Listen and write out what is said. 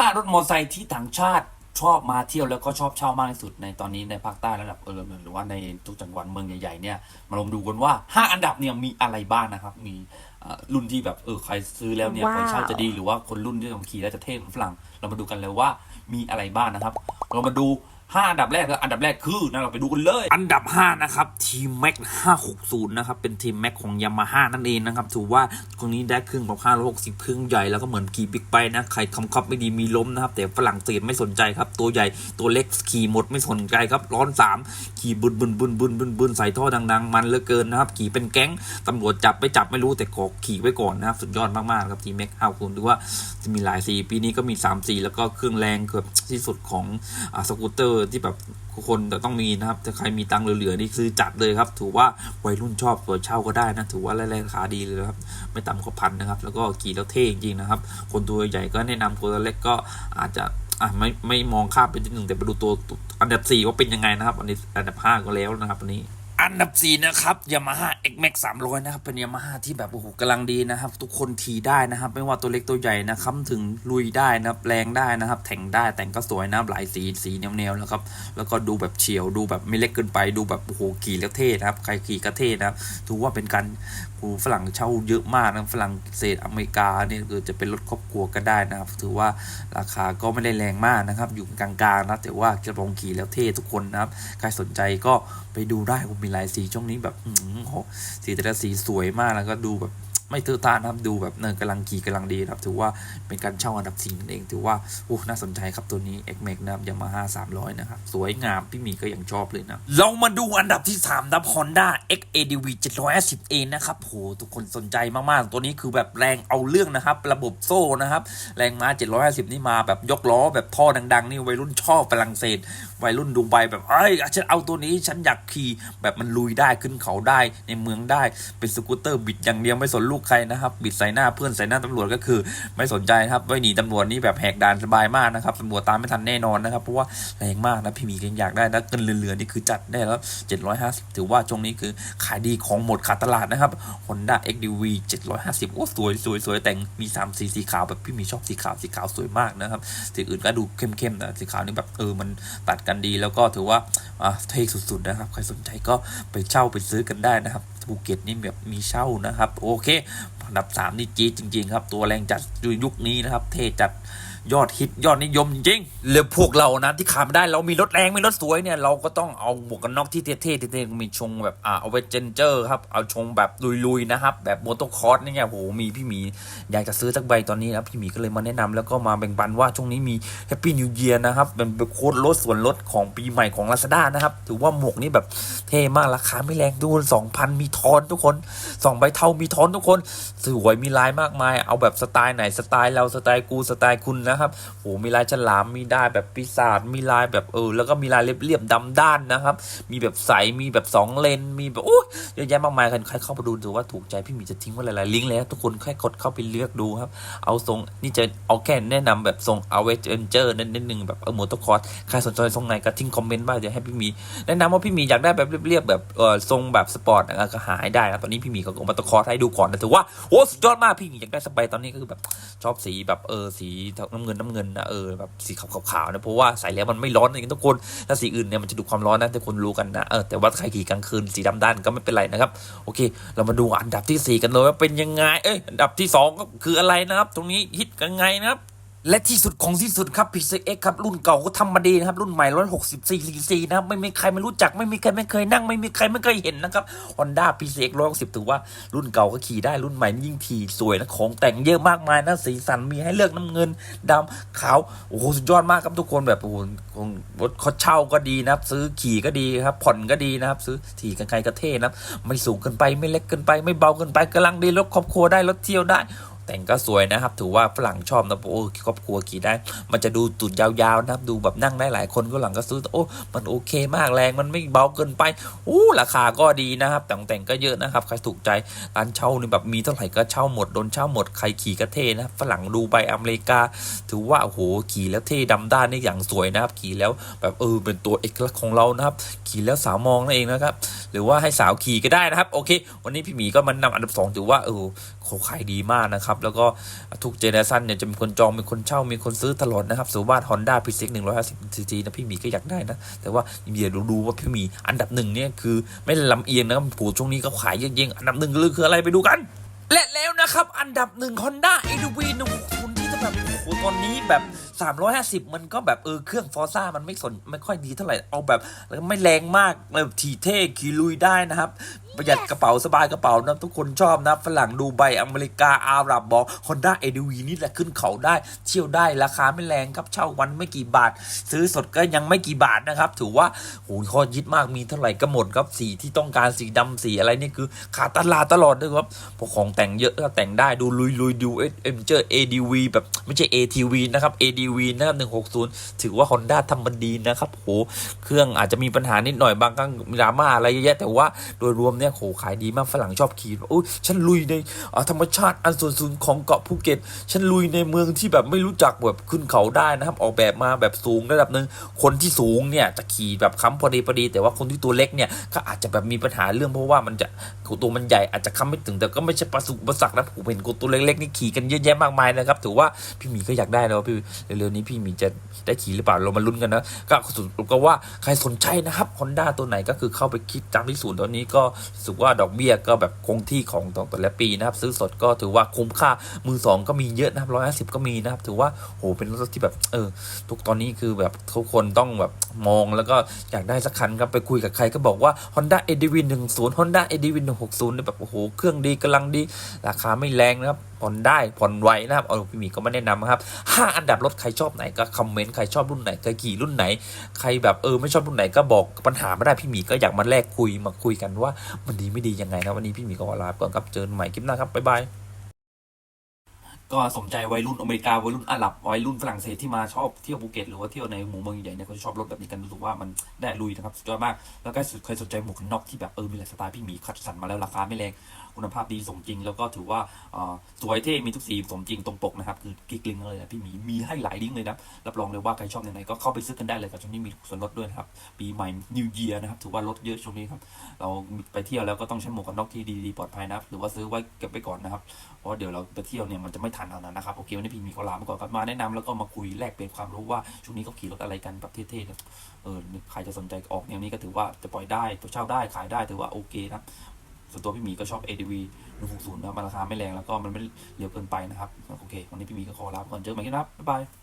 ห้ารถมอเตอร์ไซค์ที่ต่างชาติชอบมาเที่ยวแล้วก็ชอบเช่ามากที่สุดในตอนนี้ในภาคใต้ระดับเออหรือว่าในทุกจังหวัดเมืองใหญ่ๆเนี่ยมาลองดูกันว่าห้าอันดับเนี่ยมีอะไรบ้างนะครับ มีเอ่อรุ่นที่แบบเออใครซื้อแล้วเนี่ยว้าวไปเช่าจะดีหรือว่าคนรุ่นที่ต้องขี่แล้วจะเท่ของฝรั่งเรามาดูกันเลยว่ามีอะไรบ้างนะครับ เรามาดู ห้าอันดับแรกแล้วอันดับแรกคือนะเราไปดูกันเลย อันดับ 5 นะครับทีมแม็ก560นะครับ เป็นทีมแม็กของยามาฮ่านั่นเองนะครับ ถือว่าคนนี้ได้ครื่องแบบ560เครื่งใหญ่แล้วก็เหมือนขี่บิ๊กไบค์นะ ใครคำคับไม่ดีมีล้มนะครับ แต่ฝรั่งเศสไม่สนใจครับ ตัวใหญ่ตัวเล็กขี่หมดไม่สนใจครับ ร้อน3ขี่บึนบึนบึนบึนบึนบึนใส่ท่อดัง ๆ มันเหลือเกินนะครับ ขี่เป็นแก๊งตำรวจจับไม่จับไม่รู้แต่ขอขี่ไว้ก่อนนะครับสุดยอดมากๆครับทีมแม็ก560ถือว่าจะมีหลายสีปีนี้ก็มี3สีแล้วก็เครื่องแรงเกือบที่สุดของอสกูตเตอร์ที่แบบคนจะต้องมีนะครับถ้าใครมีตังค์เหลือๆนี่ซื้อจัดเลยครับ ถือว่าวัยรุ่นชอบตัวเช่าก็ได้นะ ถือว่าราคาดีเลยครับ ไม่ต่ำกว่าพันนะครับ แล้วก็ขี่แล้วเท่จริงๆนะครับ คนตัวใหญ่ก็แนะนำตัวเล็กก็อาจจะอะไม่ไม่มองข้ามไปนิดหนึ่งแต่ไปดูตัวตัวอันดับสี่ว่าเป็นยังไงนะครับ อันนี้อันดับห้าก็แล้วนะครับอันนี้ อันดับสี่นะครับยามาฮ่า X Max 300นะครับ เป็นยามาฮ่าที่แบบโอ้โหกำลังดีนะครับ ทุกคนขี่ได้นะครับ ไม่ว่าตัวเล็กตัวใหญ่นะครับถึงลุยได้นะครับแรงได้นะครับแข่งได้แต่งก็สวยนะครับหลายสีสีแนวๆแล้วครับแล้วก็ดูแบบเฉียวดูแบบไม่เล็กเกินไปดูแบบโอ้โหขี่แล้วเท่นะครับใครขี่ก็เท่นะครับถือว่าเป็นการโอ้ฝรั่งเช่าเยอะมากนะฝรั่งเศสอเมริกาเนี่ยคือจะเป็นรถครอบครัวก็ได้นะครับ ถือว่าราคาก็ไม่ได้แรงมากนะครับ อยู่กลางๆนะแต่ว่าจะลองขี่แล้วเท่ทุกคนนะครับใครสนใจก็ไปดูได้ผมมีหลายสีช่วงนี้แบบโหสีแต่ละสีสวยมากแล้วก็ดูแบบ ไม่เตื้อตานะครับดูแบบเนินกำลังขี่กำลังดีนะครับถือว่าเป็นการเช่าอันดับสี่นั่นเองถือว่าโอ้น่าสนใจครับตัวนี้ X Max นะครับยามาฮ่าสามร้อยนะครับสวยงามพี่มีก็ยังชอบเลยนะ เรามาดูอันดับที่3นะครับ Honda XADV 750A นะครับโหทุกคนสนใจมากๆ ตัวนี้คือแบบแรงเอาเรื่องนะครับ ระบบโซ่นะครับ แรงม้า750 นี่มาแบบยกล้อแบบท่อดัง ๆ นี่วัยรุ่นชอบฝรั่งเศส วัยรุ่นดูไบแบบเอ้ยฉันเอาตัวนี้ฉันอยากขี่แบบมันลุยได้ขึ้นเขาได้ในเมืองได้เป็นสกูตเตอร์บิดอย่างเดียวไม่สนลูกใครนะครับบิดใส่หน้าเพื่อนใส่หน้าตำรวจก็คือ ไม่สนใจนะครับไว้หนีตำรวจนี่แบบแหกด่านสบายมากนะครับตำรวจตามไม่ทันแน่นอนนะครับเพราะว่าแรงมากนะพี่มีเกันอยากได้นะเงินเหลือๆนี่คือจัดได้แล้ว 750 ถือว่าช่วงนี้คือขายดีของหมดขาดตลาดนะครับ Honda XDV 750 โอ้สวยสวยสวยแต่งมี 3 สีสีขาวแบบพี่มีชอบสีขาวสีขาวสวยมากนะครับสีอื่นก็ดูเข้มๆนะสีขาวนี่แบบเออมันตัดกันดีแล้วก็ถือว่าเท่สุดๆนะครับใครสนใจก็ไปเช่าไปซื้อกันได้นะครับ ภูเก็ตนี่แบบมีเช่านะครับ โอเคอันดับ 3 นี่จีจริง ๆ ครับ ตัวแรงจัดยุคนี้นะครับ เทจัด ยอดฮิตยอดนิยมจริงๆแล้วพวกเรานะที่ขาดไม่ได้เรามีรถแรงมีรถสวยเนี่ยเราก็ต้องเอาหมวกกันน็อกที่เท่ๆเท่ๆมีชงแบบอ่าเอาไว้เจนเจอร์ครับเอาชงแบบลุยๆนะครับแบบโมโตคอร์สเนี่ไงโหมีพี่หมีอยากจะซื้อสักใบตอนนี้นะพี่หมีก็เลยมาแนะนำแล้วก็มาแบ่งปันว่าช่วงนี้มีแฮปปี้นิว e ย r นะครับเป็นโค้ดลดส่วนลดของปีใหม่ของ Lazada นะครับถือว่าหมวกนี้แบบเท่มากราคาไม่แรงดู2,000มีทอนทุกคนสองใบเท่ามีทอนทุกคน สวยมีลายมากมาย เอาแบบสไตล์ไหนสไตล์เราสไตล์กูสไตล์คุณนะครับโหมีลายฉลามมีได้แบบปีศาจมีลายแบบเออแล้วก็มีลายเรียบๆดำด้านนะครับ มีแบบใสมีแบบสองเลนมีแบบโอ้ยเยอะแยะมากมายใครเข้าไปดูดูว่าถูกใจพี่หมีจะทิ้งไว้หลายๆลิงก์เลยนะทุกคนแค่กดเข้าไปเลือกดูครับ เอาทรงนี่จะเอาแค่แนะนำแบบทรงเอาเวจเอนเจอร์นิดนึงแบบเออโมโตคอร์สใครสนใจทรงไหนก็ทิ้งคอมเมนต์บ้างเดี๋ยวให้พี่หมีแนะนำว่าพี่หมีอยากได้แบบเรียบๆแบบเออทรงแบบสปอร์ตนะก็หาให้ได้นะตอนนี้พี่หมีก็เอามาตะคอร์สให้ดูก่อนนะถือว่าโอ้สุดยอดมากพี่หมีอยากได้สบายตอนนี้ก็คือแบบชอบสีแบบเออสีน้ำเงินน้ำเงินนะเออแบบสีขาวๆนะเพราะว่าใส่แล้วมันไม่ร้อนนะทุกคนถ้าสีอื่นเนี่ยมันจะดูความร้อนนะแต่คนรู้กันนะเออแต่ว่าใครขี่กลางคืนสีดำด้านก็ไม่เป็นไรนะครับโอเค เรามาดูอันดับที่สี่กันเลยว่าเป็นยังไงเอ้ยอันดับที่สองก็คืออะไรนะครับ ตรงนี้ฮิตกันไงนะครับ และที่สุดของที่สุดครับ PCX ครับ รุ่นเก่าก็ทำมาดีนะครับ รุ่นใหม่164 cc นะครับ ไม่มีใครไม่รู้จักไม่มีใครไม่เคยนั่ง ไม่มีใครไม่เคยเห็นนะครับ Honda PCX 160ถือว่ารุ่นเก่าก็ขี่ได้รุ่นใหม่ยิ่งขี่สวยนะ ของแต่งเยอะมากมายนะ สีสันมีให้เลือกน้ำเงินดำขาว โอ้โห สุดยอดมากครับทุกคนแบบโอ้โหรถเขาเช่าก็ดีนะครับ ซื้อขี่ก็ดีครับ ผ่อนก็ดีนะครับ ซื้อขี่กันใครก็เท่นะครับไม่สูงเกินไปไม่เล็กเกินไปไม่เบาเกินไปกำลังดีรถครอบครัวได้รถเที่ยวได้ แต่งก็สวยนะครับ ถือว่าฝรั่งชอบนะโอ้ครอบครัวขี่ได้ มันจะดูตุดยาวๆนะครับดูแบบนั่งได้หลายคนก็หลังก็ซื้อโอ้มันโอเคมากแรงมันไม่เบาเกินไปอู้ราคาก็ดีนะครับ แต่งแต่งก็เยอะนะครับใครถูกใจร้านเช่านี่แบบมีเท่าไหร่ก็เช่าหมดโดนเช่าหมดใครขี่ก็เท่นะฝรั่งดูใบอเมริกา ถือว่าโอ้โหขี่แล้วเท่ดำด้านนี่อย่างสวยนะครับขี่แล้วแบบเออเป็นตัวเอกลักษณ์ของเรานะครับ ขี่แล้วสาวมองนั่นเองนะครับหรือว่าให้สาวขี่ก็ได้นะครับ โอเค วันนี้พี่หมีก็มานนำอันดับสองถือว่าเออ เขาขายดีมากนะครับ แล้วก็ทุกเจเนอเรชันเนี่ยจะมีคนจองมีคนเช่ามีคนซื้อตลอดนะครับสุวาทฮอนด้าพิซิกหนึ่งร้อยห้าสิบซีซีนะพี่มีก็อยากได้นะ แต่ว่าเดี๋ยวดูว่าพี่มีอันดับหนึ่งเนี่ยคือไม่ลำเอียงนะครับผูช่วงนี้ก็ขายเย่งๆอันดับหนึ่งคืออะไรไปดูกัน และแล้วนะครับอันดับหนึ่ง Honda ADV หนึ่งคุณที่จะแบบโอ้โหตอนนี้แบบ 350 มันก็แบบเออเครื่องฟอร์ซ่ามันไม่สนไม่ค่อยดีเท่าไหร่เอาแบบไม่แรงมากแบบทีเท่ขี่ลุยได้นะครับ ประหยัดกระเป๋าสบายกระเป๋านะทุกคนชอบนะฝรั่งดูใบอเมริกาอาหรับบอก Honda ADV นี่แหละขึ้นเขาได้ เที่ยวได้ราคาไม่แรงครับเช่าวันไม่กี่บาท ซื้อสดก็ยังไม่กี่บาทนะครับ ถือว่าโหข้อยึดมากมีเท่าไหร่ก็หมดครับสีที่ต้องการสีดำสีอะไรนี่คือขาดตลาดตลอดด้วยครับพวกของแต่งเยอะก็แต่งได้ดูลุยลุยดูเอ็มเจอ ADV แบบไม่ใช่ ATV นะครับเอดู ADV นะครับ160 ถือว่า Honda ทำมันดีนะครับโหเครื่องอาจจะมีปัญหานิดหน่อยบางครั้งมีดราม่าอะไรเยอะแยะแต่ว่าโดยรวมเนี่ยโหขายดีมากฝรั่งชอบขี่โอ้ยฉันลุยในธรรมชาติอันส่วนสูงของเกาะภูเก็ต ฉันลุยในเมืองที่แบบไม่รู้จักแบบขึ้นเขาได้นะครับ ออกแบบมาแบบสูงระดับหนึ่งคนที่สูงเนี่ยจะขี่แบบค้ำพอดีพอดี แต่ว่าคนที่ตัวเล็กเนี่ยก็อาจจะแบบมีปัญหาเรื่องเพราะว่ามันจะตัวมันใหญ่อาจจะค้ำไม่ถึงแต่ก็ไม่ใช่ประสุอุปสรรคนะผมเห็นคนตัวเล็กๆนี่ขี่กันเยอะแยะมากมายนะครับถือว่าพี่หมีก็อยากได้นะพี่เร็วๆนี้พี่หมีจะได้ขี่หรือเปล่าเรามาลุ้นกันนะก็สรุปก็ว่าใครสนใจนะครับฮอนด้าตัวไหนก็คือเข้าไปคิดตามที่ศูนย์ตอนนี้ก็สึกว่าดอกเบี้ยก็แบบคงที่ของแต่ละปีนะครับ ซื้อสดก็ถือว่าคุ้มค่ามือสองก็มีเยอะนะครับร้อยห้าสิบก็มีนะครับถือว่าโหเป็นรถที่แบบเออทุกตอนนี้คือแบบทุกคนต้องแบบมองแล้วก็อยากได้สักคันครับไปคุยกับใครก็บอกว่า Honda ADV 10 Honda ADV 160เนี่ยแบบโอ้โหเครื่องดีกำลังดี ราคาไม่แรงนะครับผ่อนได้ผ่อนไวนะครับเอาพี่มีก็ไม่แนะนำครับห้าอันดับรถใครชอบไหนก็คอมเมนต์ใครชอบรุ่นไหนใครขี่รุ่นไหน ใครแบบเออไม่ชอบรุ่นไหนก็บอกปัญหาไม่ได้พี่หมีก็อยากมาแลกคุยมาคุยกันว่ามันดีไม่ดียังไงนะวันนี้พี่หมีก็ขอลาไปก่อนครับเจอกันใหม่คลิปหน้าครับบ๊ายบายก็สมใจวัยรุ่นอเมริกาวัยรุ่นอาหรับวัยรุ่นฝรั่งเศสที่มาชอบเที่ยวภูเก็ตหรือว่าเที่ยวในหมู่เมืองใหญ่เนี่ยเขาจะชอบรถแบบนี้กันรู้สึกว่ามันได้ลุยนะครับสุดยอดมากแล้วก็ใครสนใจหมวกกันน็อกที่แบบเออมีหลายสไตล์พี่หมีคัดสรรมาแล้วราคาไม่แรงคุณภาพดีสมจริง แล้วก็ถือว่าสวยเท่มีทุกสีสมจริงตรงปกนะครับคือกิ๊กลิงก์เลยนะพี่หมีมีให้หลายลิงก์เลยนะรับรองเลยว่าใครชอบยังไงก็เข้าไปซื้อกันได้เลยครับช่วงนี้มีส่วนลดด้วยครับปีใหม่ New Year นะครับถือว่าลดเยอะช่วงนี้ครับเราไปเที่ยวแล้วก็ต้องใช้หมวกกันน็อกที่ดีๆปลอดภัยนะครับหรือว่าซื้อไว้เก็บไว้ก่อนนะครับเพราะเดี๋ยวเราไปเที่ยวเนี่ยมันจะไม่ทันเอานะนะครับโอเควันนี้พี่มีขอลาไปก่อนครับมาแนะนำแล้วก็มาคุยแลกเปลี่ยนความรู้ว่าช่วงนี้เขาขี่รถอะไรกันแบบเท่ๆครับเออใครจะสนใจออกแนวนี้ก็ถือว่าจะปล่อยได้เช่าได้ขายได้ถือว่าโอเคนะ ส่วนตัวพี่หมีก็ชอบ ADV 160นะครับมันราคาไม่แรงแล้วก็มันไม่เร็วเกินไปนะครับ โอเค วันนี้พี่หมีก็ขอลาไปก่อนเจอกันใหม่ครับ บ๊ายบาย